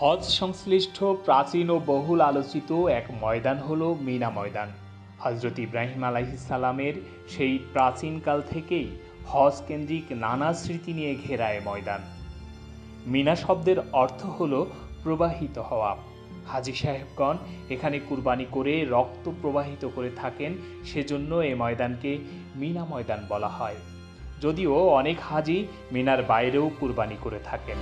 হজ সংশ্লিষ্ট প্রাচীন ও বহুল আলোচিত এক ময়দান হল মিনা ময়দান। হজরত ইব্রাহিম আলাইসালামের সেই প্রাচীনকাল থেকেই হজ কেন্দ্রিক নানা স্মৃতি নিয়ে ঘেরা এ ময়দান। মিনা শব্দের অর্থ হল প্রবাহিত হওয়া। হাজি সাহেবগণ এখানে কুরবানি করে রক্ত প্রবাহিত করে থাকেন, সেজন্য এ ময়দানকে মিনা ময়দান বলা হয়। যদিও অনেক হাজি মিনার বাইরেও কুরবানি করে থাকেন।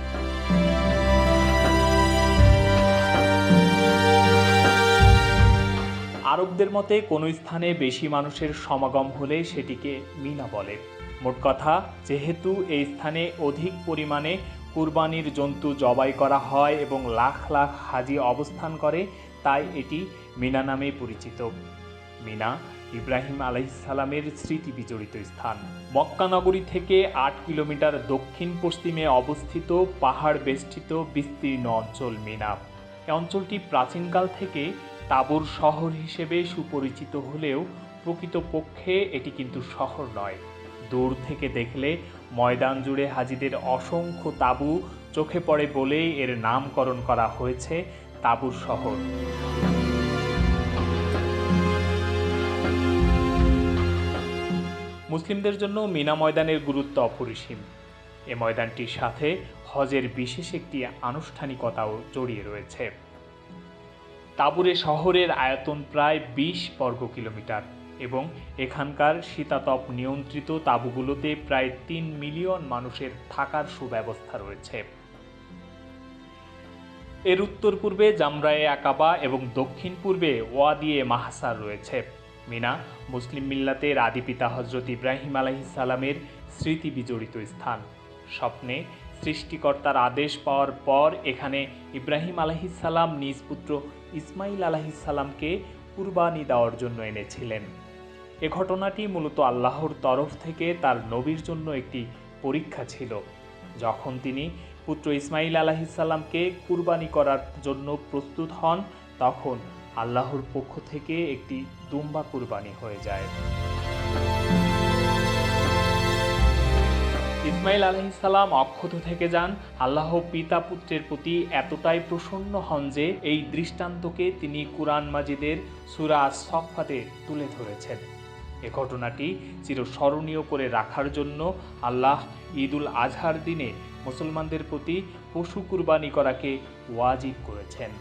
আরবদের মতে, কোনো স্থানে বেশি মানুষের সমাগম হলে সেটিকে মিনা বলে। মোট কথা, যেহেতু এই স্থানে অধিক পরিমাণে কুরবানির জন্তু জবাই করা হয় এবং লাখ লাখ হাজি অবস্থান করে, তাই এটি মিনা নামে পরিচিত। মিনা ইব্রাহিম আলাইসালামের স্মৃতি বিজড়িত স্থান। মক্কা নগরী থেকে আট কিলোমিটার দক্ষিণ পশ্চিমে অবস্থিত পাহাড় বেষ্টিত বিস্তীর্ণ অঞ্চল মিনা। এ অঞ্চলটি প্রাচীনকাল থেকে তাবুর শহর হিসেবে সুপরিচিত হলেও প্রকৃতপক্ষে এটি কিন্তু শহর নয়। দূর থেকে দেখলে ময়দান জুড়ে হাজিদের অসংখ্য তাঁবু চোখে পড়ে বলেই এর নামকরণ করা হয়েছে তাঁবুর শহর। মুসলিমদের জন্য মিনা ময়দানের গুরুত্ব অপরিসীম। এ ময়দানটির সাথে হজের বিশেষ একটি আনুষ্ঠানিকতাও জড়িয়ে রয়েছে। তাবুরে শহরের আয়তন প্রায় বিশ বর্গ কিলোমিটার এবং এখানকার শীতাতপ নিয়ন্ত্রিত তাঁবুগুলোতে প্রায় তিন মিলিয়ন মানুষের থাকার সুব্যবস্থা রয়েছে। এর উত্তর পূর্বে জামরায়ে আকাবা এবং দক্ষিণ পূর্বে ওয়াদিয়ে মাহাসার রয়েছে। মিনা মুসলিম মিল্লাতের আদিপিতা হজরত ইব্রাহিম আলাইসালামের স্মৃতি বিজড়িত স্থান। স্বপ্নে সৃষ্টিকর্তার আদেশ পাওয়ার পর এখানে ইব্রাহিম আলাহিসাল্লাম নিজ পুত্র ইসমাইল আলাহিসাল্লামকে কুরবানি দেওয়ার জন্য এনেছিলেন। এ ঘটনাটি মূলত আল্লাহর তরফ থেকে তার নবীর জন্য একটি পরীক্ষা ছিল, যখন তিনি পুত্র ইসমাইল আলাহিসাল্লামকে কুরবানি করার জন্য প্রস্তুত হন, তখন আল্লাহর পক্ষ থেকে একটি দুম্বা কুরবানি হয়ে যায়। ইসমাইল আলহিসাল্লাম অক্ষত থেকে যান। আল্লাহ পিতা পুত্রের প্রতি এতটাই প্রসন্ন হন যে এই দৃষ্টান্তকে তিনি কুরআন মাজিদের সুরা সফাতে তুলে ধরেছেন। এ ঘটনাটি চিরস্মরণীয় করে রাখার জন্য আল্লাহ ঈদুল আজহার দিনে মুসলমানদের প্রতি পশু কুরবানি করাকে ওয়াজিব করেছেন।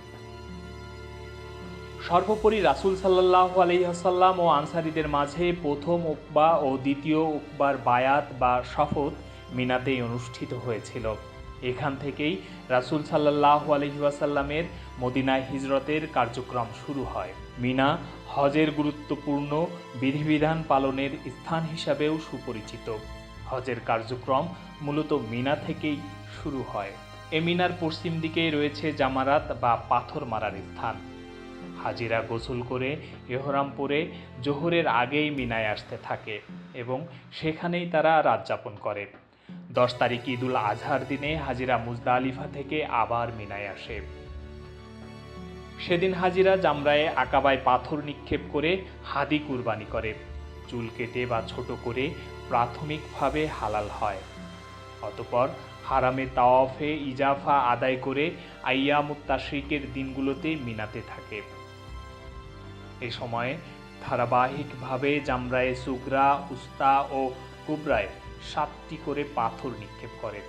সর্বোপরি রাসুল সাল্লাহ আলহিহাসাল্লাম ও আনসারিদের মাঝে প্রথম উকবা ও দ্বিতীয় উকবার বায়াত বা শপথ মিনাতেই অনুষ্ঠিত হয়েছিল। এখান থেকেই রাসুল সাল্লাহ আলহিহাসাল্লামের মদিনায় হিজরতের কার্যক্রম শুরু হয়। মিনা হজের গুরুত্বপূর্ণ বিধিবিধান পালনের স্থান হিসাবেও সুপরিচিত। হজের কার্যক্রম মূলত মিনা থেকেই শুরু হয়। এ মিনার পশ্চিম দিকে রয়েছে জামারাত বা পাথর মারার স্থান। হাজিরা গোসল করে এহরাম পরে জোহরের আগেই মিনায় আসতে থাকে এবং সেখানেই তারা রাত যাপন করে। দশ তারিখ ঈদুল আজহার দিনে হাজিরা মুজদালিফা থেকে আবার মিনায় আসে। সেদিন হাজিরা জামরায়ে আকাবায় পাথর নিক্ষেপ করে হাদি কুরবানি করে। চুল কেটে বা ছোট করে প্রাথমিকভাবে হালাল হয়। অতপর হারামে তাওয়াফে ইজাফা আদায় করে আইয়ামুত্তাশরিকের দিনগুলোতে মিনাতে থাকে। এ সময়ে ধারাবাহিকভাবে জামরায়ে সুগরা, উস্তা ও কুবরায় সাতটি করে পাথর নিক্ষেপ করে।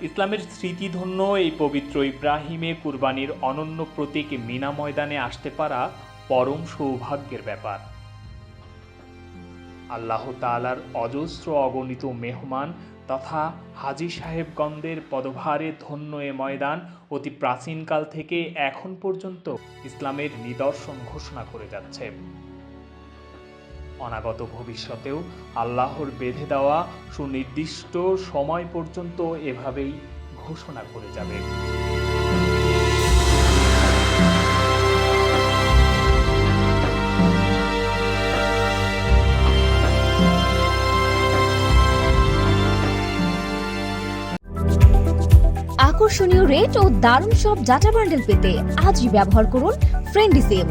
ইসলামের স্মৃতিধন্য এই পবিত্র ইব্রাহিমে কুরবানির অনন্য প্রতীক মিনা ময়দানে আসতে পারা পরম সৌভাগ্যের ব্যাপার। আল্লাহ তালার অজস্র অগণিত মেহমান তথা হাজি সাহেবগণদের পদভারে ধন্য এ ময়দান অতি প্রাচীনকাল থেকে এখন পর্যন্ত ইসলামের নিদর্শন ঘোষণা করে যাচ্ছে। অনাগত ভবিষ্যতেও আল্লাহর বেঁধে দেওয়া সুনির্দিষ্ট সময় পর্যন্ত এভাবেই ঘোষণা করে যাবে। আকর্ষণীয় রেট ও দারুণ সব ডাটা বান্ডেল পেতে আজই ব্যবহার করুন ফ্রেন্ডি সিম